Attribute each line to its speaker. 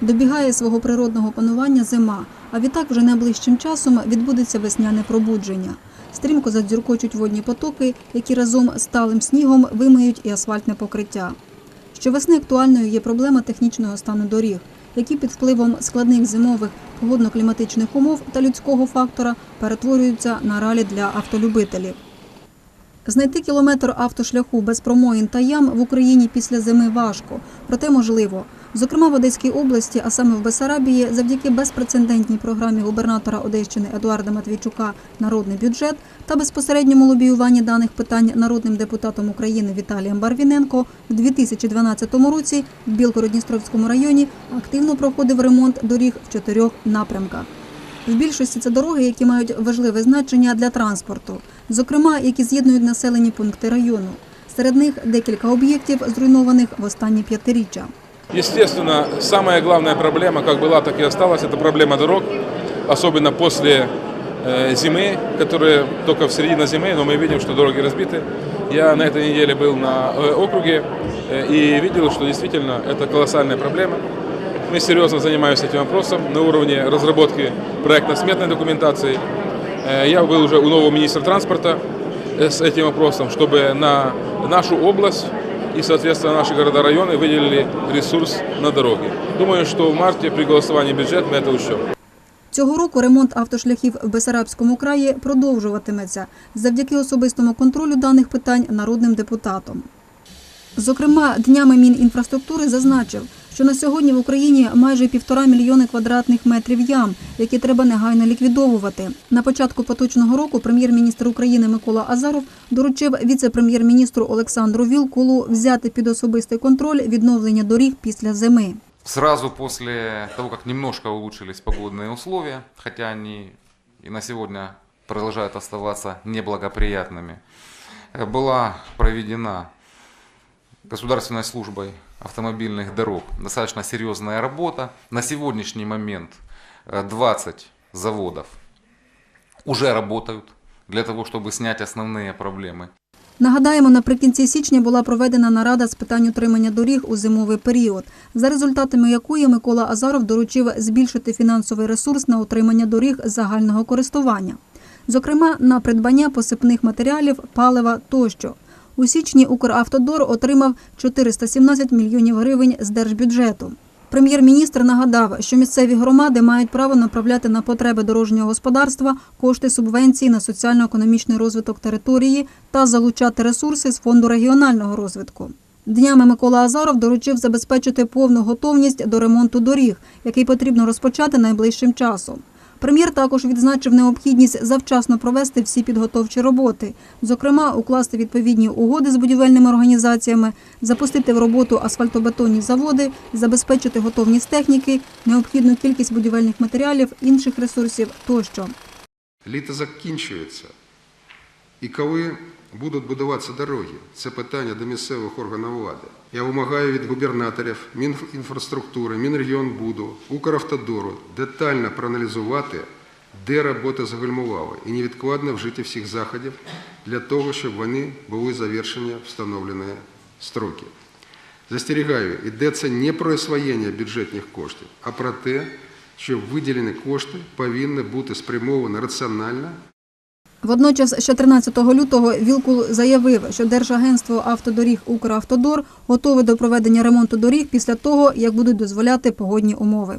Speaker 1: Добігає свого природного панування зима, а відтак вже найближчим часом відбудеться весняне пробудження. Стрімко задзюркочуть водні потоки, які разом з талим снігом вимиють і асфальтне покриття. Щовесни актуальною є проблема технічного стану доріг, які під впливом складних зимових погодно-кліматичних умов та людського фактора перетворюються на ралі для автолюбителів. Знайти кілометр автошляху без промоїн та ям в Україні після зими важко, проте можливо. Зокрема, в Одеській області, а саме в Бесарабії, завдяки безпрецедентній програмі губернатора Одещини Едуарда Матвійчука Народний бюджет та безпосередньому лобіюванні даних питань народним депутатом України Віталієм Барвіненко в 2012 році в Білгород-Дністровському районі активно проходив ремонт доріг в чотирьох напрямках. В більшості це дороги, які мають важливе значення для транспорту, зокрема, які з'єднують населені пункти району. Серед них декілька об'єктів, зруйнованих в останні п'ятиріччя.
Speaker 2: Естественно, самая главная проблема, как была, так и осталась, это проблема дорог, особенно после э, зимы, которая только в середине зимы, но мы видим, что дороги разбиты. Я на этой неделе был на э, округе э, и видел, что действительно это колоссальная проблема. Мы серьезно занимаемся этим вопросом на уровне разработки проектно-сметной документации. Э, Я был уже у нового министра транспорта э, с этим вопросом, чтобы на нашу область и, соответственно, наши города, районы выделили ресурс на дороги. Думаю, что в марте при голосовании бюджет мы это учтем.
Speaker 1: Цього року ремонт автошляхів в Бесарабському краї продовжуватиметься завдяки особистому контролю даних питань народним депутатом. Зокрема, днями Мінінфраструктури зазначив, що на сьогодні в Україні майже півтора мільйони квадратних метрів ям, які треба негайно ліквідовувати. На початку поточного року прем'єр-міністр України Микола Азаров доручив віце-прем'єр-міністру Олександру Вілкулу взяти під особистий контроль відновлення доріг після зими.
Speaker 3: Сразу после того, как немножко улучшились погодные условия, хотя они и на сегодня продолжают оставаться неблагоприятными, э, была проведена Государственной службой автомобильных дорог достаточно серьезная работа. На сегодняшний момент э, 20 заводов уже работают для того, чтобы снять основные проблемы.
Speaker 1: Нагадаємо, наприкінці січня була проведена нарада з питань утримання доріг у зимовий період, за результатами якої Микола Азаров доручив збільшити фінансовий ресурс на утримання доріг загального користування, зокрема на придбання посипних матеріалів, палива тощо. У січні Укравтодор отримав 417 мільйонів гривень з держбюджету. Прем'єр-міністр нагадав, що місцеві громади мають право направляти на потреби дорожнього господарства кошти субвенцій на соціально-економічний розвиток території та залучати ресурси з фонду регіонального розвитку. Днями Микола Азаров доручив забезпечити повну готовність до ремонту доріг, який потрібно розпочати найближчим часом. Прем'єр також відзначив необхідність завчасно провести всі підготовчі роботи, зокрема, укласти відповідні угоди з будівельними організаціями, запустити в роботу асфальтобетонні заводи, забезпечити готовність техніки, необхідну кількість будівельних матеріалів, інших ресурсів тощо.
Speaker 4: Літо закінчується. І коли будуть будуватися дороги, це питання до місцевих органів влади. Я вимагаю від губернаторів, Мінінфраструктури, Мінрегіонбуду, Укравтодору детально проаналізувати, де робота загальмувала, і невідкладно вжити всіх заходів для того, щоб вони були завершені встановлені строки. Застерігаю, йдеться не про освоєння бюджетних коштів, а про те, що виділені кошти повинні бути спрямовані раціонально
Speaker 1: Водночас, ще 13 лютого Вілкул заявив, що Держагентство автодоріг Укравтодор готове до проведення ремонту доріг після того, як будуть дозволяти погодні умови.